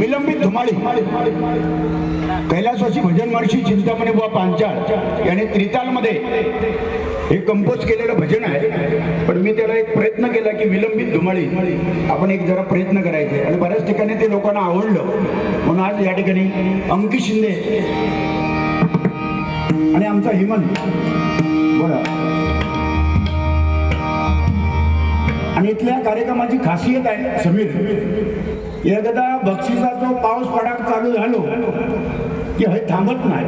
विलंबित धुमाळी. कैलासवासी भजन महर्षी चिंतामणी बुवा पांचाळ याने त्रितालमध्ये हे कंपोज केलेलं भजन आहे. पण मी त्याला एक प्रयत्न केला की विलंबित धुमाळी. आपण एक जरा प्रयत्न करायचे. आणि बऱ्याच ठिकाणी ते लोकांना आवडलं. म्हणून आज या ठिकाणी अंकित शिंदे आणि आमचा हेमंत बोला आणि इथल्या कार्यक्रमाची खासियत आहे समीर. एकदा बक्षिसा जो पाऊस पडाक चालू झालो की हे थांबत नाही.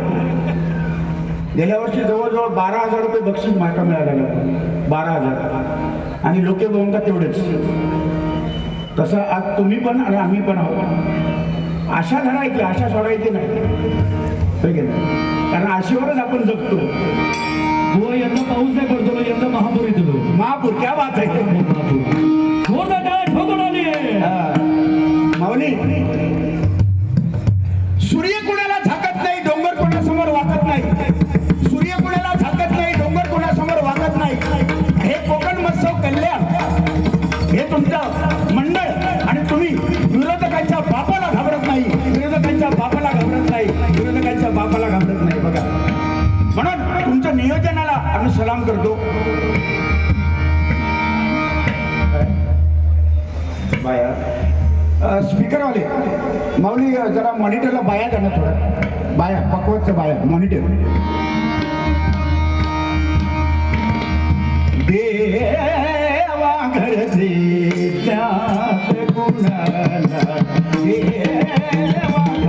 गेल्या वर्षी जवळजवळ बारा हजार रुपये बक्षीस माका मिळालेलं बारा हजार. आणि लोके का तेवढेच. तसं आज तुम्ही पण आणि आम्ही पण आहोत. आशा धरायची आशा सोडायची नाही. नाही? कारण आशेवरच आपण जगतो. हो यंदा पाऊस नाही ఎంతో మహాపురితులు మహాపూర్ క్యా బాత్ మహాపూర్ स्पीकरवाले माऊली जरा मॉनिटरला बाया द्या ना थोडं. बाया पकवतचं बाया मॉनिटर. देवा घर त्यात देवा घर देवा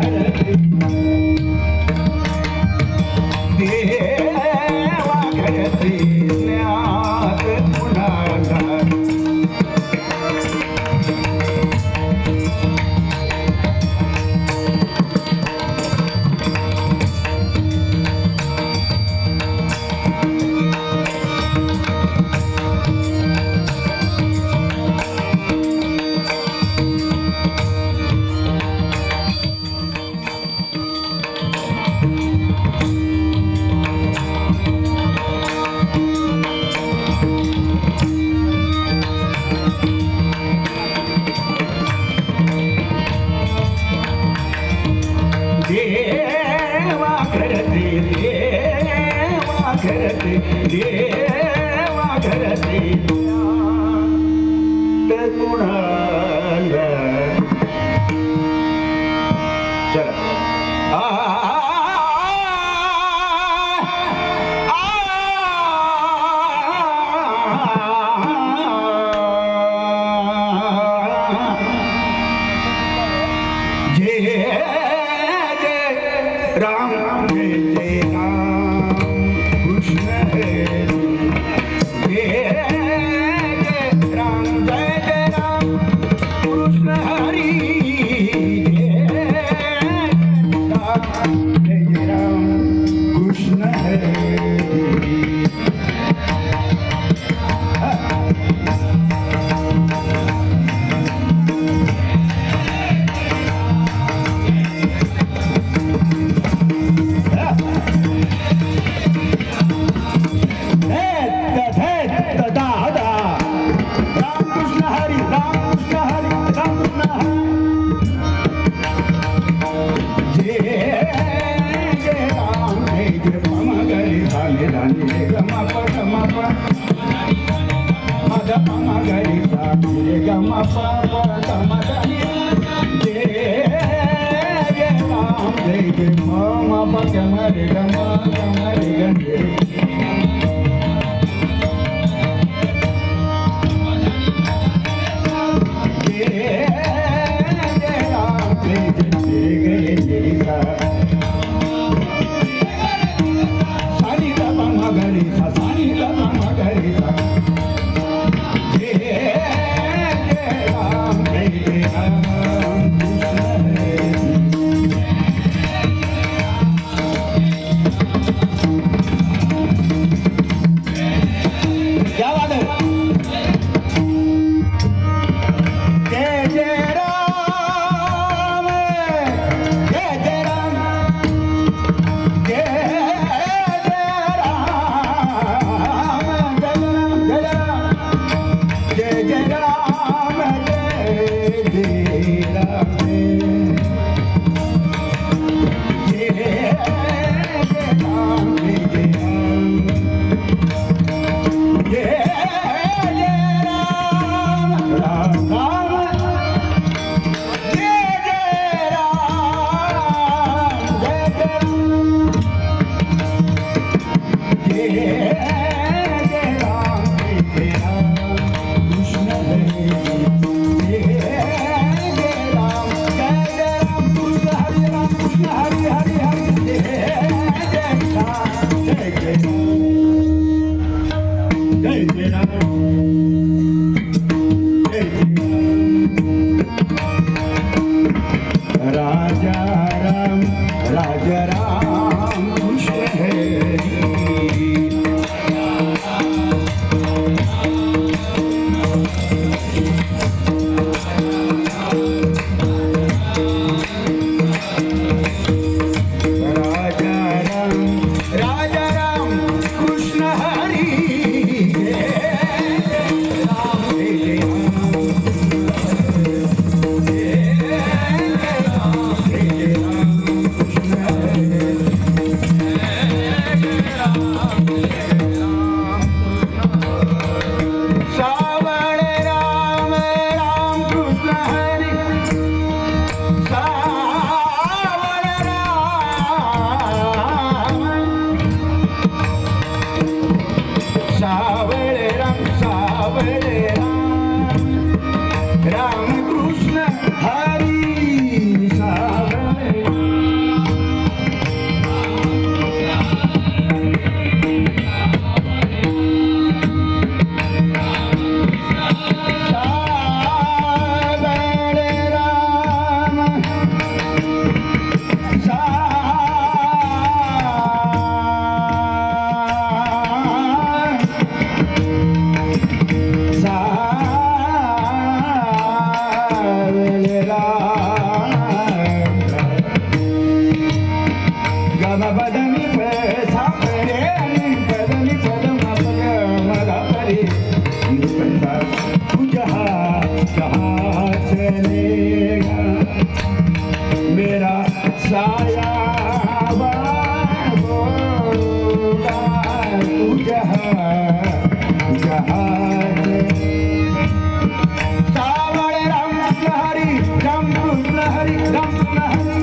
देवा घरते देवा घरते देवा Bye. గమ గమ గమ గమ হে dum dum dum dum dum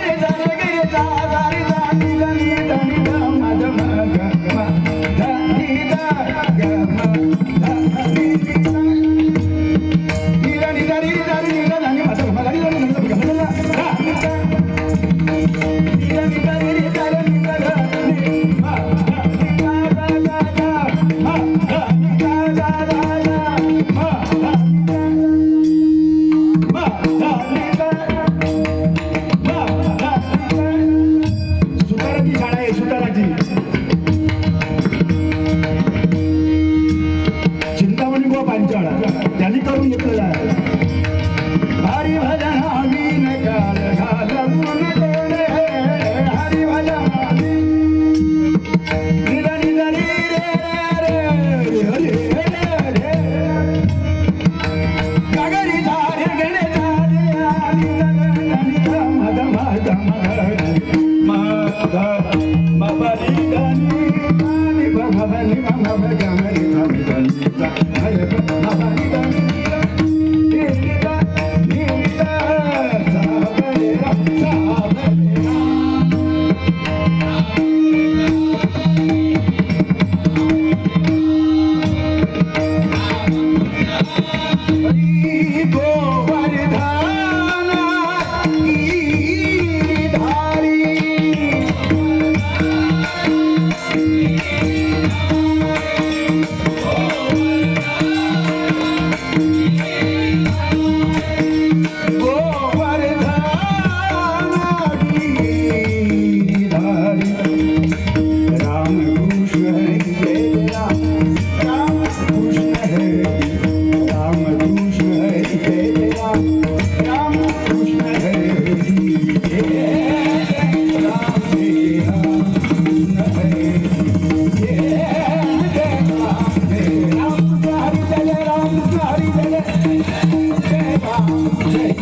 Hare Krishna Okay.